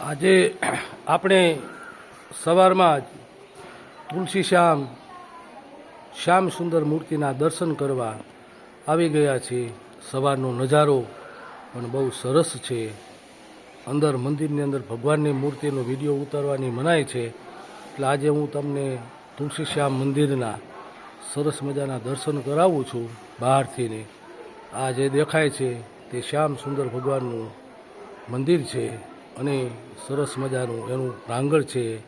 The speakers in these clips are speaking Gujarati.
આજે આપણે સવારમાં જ તુલસી શ્યામ શ્યામ સુંદર મૂર્તિના દર્શન કરવા આવી ગયા છીએ સવારનો નજારો પણ બહુ સરસ છે. અંદર મંદિરની અંદર ભગવાનની મૂર્તિનો વીડિયો ઉતારવાની મનાય છે. એટલે આજે હું તમને તુલસી શ્યામ મંદિરના સરસ મજાના દર્શન કરાવું છું બહારથીને. આ જે દેખાય છે તે શ્યામ સુંદર ભગવાનનું મંદિર છે. અને સરસ મજાનું એનું પ્રાંગણ છે.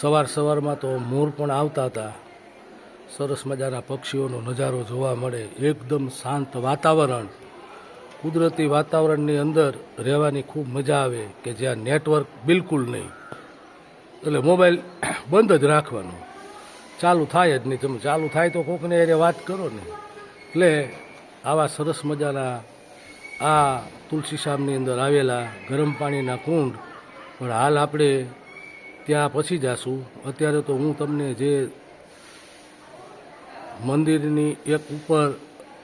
સવાર સવારમાં તો મોર પણ આવતા હતા. સરસ મજાના પક્ષીઓનો નજારો જોવા મળે. એકદમ શાંત વાતાવરણ. કુદરતી વાતાવરણની અંદર રહેવાની ખૂબ મજા આવે કે જ્યાં નેટવર્ક બિલકુલ નહીં. એટલે મોબાઈલ બંધ જ રાખવાનો. ચાલુ થાય જ નહીં. તમે ચાલુ થાય તો કોકને એને વાત કરો ને. એટલે આવા સરસ મજાના આ તુલસી શામની અંદર આવેલા ગરમ પાણીના કુંડ. પણ હાલ આપણે ત્યાં પછી જાશું. અત્યારે તો હું તમને જે મંદિરની એક ઉપર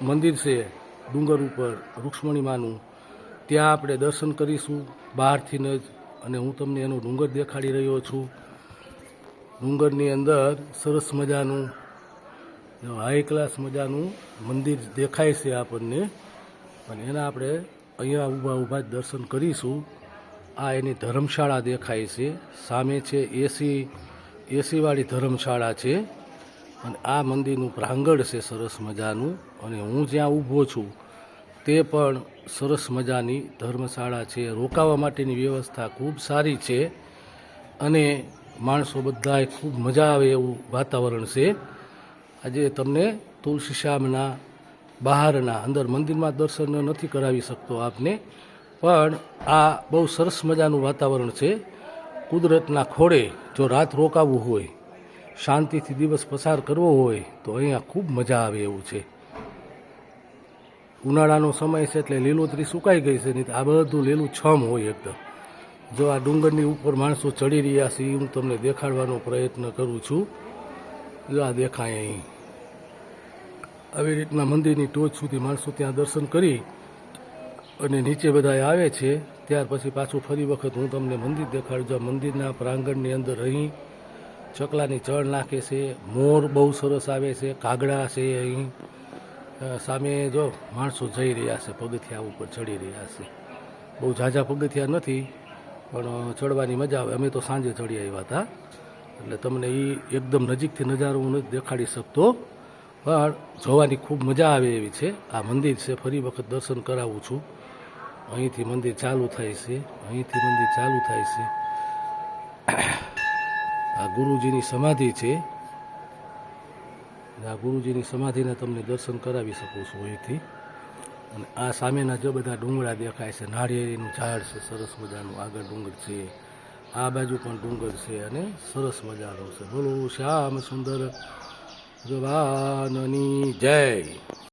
મંદિર છે, ડુંગર ઉપર રૂક્ષ્મણીમાનું ત્યાં આપણે દર્શન કરીશું બહારથીને જ. અને હું તમને એનો ડુંગર દેખાડી રહ્યો છું. ડુંગરની અંદર સરસ મજાનું, હાઈ ક્લાસ મજાનું મંદિર દેખાય છે આપણને. અને એના આપણે અહીંયા ઊભા ઊભા દર્શન કરીશું. આ એની ધર્મશાળા દેખાય છે. સામે છે એસી એસીવાળી ધર્મશાળા છે. અને આ મંદિરનું પ્રાંગણ છે સરસ મજાનું. અને હું જ્યાં ઊભો છું, તે પણ સરસ મજાની ધર્મશાળા છે. રોકાવા માટેની વ્યવસ્થા ખૂબ સારી છે. અને માણસો બધાએ ખૂબ મજા આવે એવું વાતાવરણ છે. આજે તમને તુલસી શ્યામના બહારના અંદર મંદિરમાં દર્શન નથી કરાવી શકતો આપને. પણ આ બહુ સરસ મજાનું વાતાવરણ છે. કુદરતના ખોળે જો રાત રોકાવું હોય, શાંતિથી દિવસ પસાર કરવો હોય, તો અહીંયા ખૂબ મજા આવે એવું છે. ઉનાળાનો સમય છે એટલે લીલોતરી સુકાઈ ગઈ છે, નહીં આ બધું લીલું છમ હોય એકદમ. જો આ ડુંગરની ઉપર માણસો ચડી રહ્યા છે એ હું તમને દેખાડવાનો પ્રયત્ન કરું છું. જો આ દેખાય અહીં. આવી રીતના મંદિરની ટોચ સુધી માણસો ત્યાં દર્શન કરી અને નીચે બધા આવે છે, ત્યાર પછી પાછું ફરી વખત હું તમને મંદિર દેખાડું. છું મંદિરના પ્રાંગણની અંદર અહીં ચકલાની ચણ નાખે છે, મોર બહુ સરસ આવે છે, કાગડા છે અહીં. સામે જો માણસો જઈ રહ્યા છે, પગથિયા ઉપર ચડી રહ્યા છે. બહુ ઝાઝા પગથિયા નથી, પણ ચડવાની મજા આવે. અમે તો સાંજે ચડી આવ્યા હતા. એટલે તમને એ એકદમ નજીકથી નજારો હું નથી દેખાડી શકતો. પણ જોવાની ખૂબ મજા આવે એવી છે. આ મંદિર છે. ફરી વખત દર્શન કરાવું છું. અહીંથી મંદિર ચાલુ થાય છે. અહીંથી મંદિર ચાલુ થાય છે. આ ગુરુજીની સમાધિ છે. આ ગુરુજીની સમાધિના તમને દર્શન કરાવી શકું છું અહીંથી. અને આ સામેના જો બધા ડુંગળા દેખાય છે, નાળિયેરીનું ઝાડ છે, સરસ મજાનું. આગળ ડુંગર છે. આ બાજુ પણ ડુંગર છે અને સરસ મજાનો છે. બોલો, શ્યામ સુંદર ભગવાનની જય.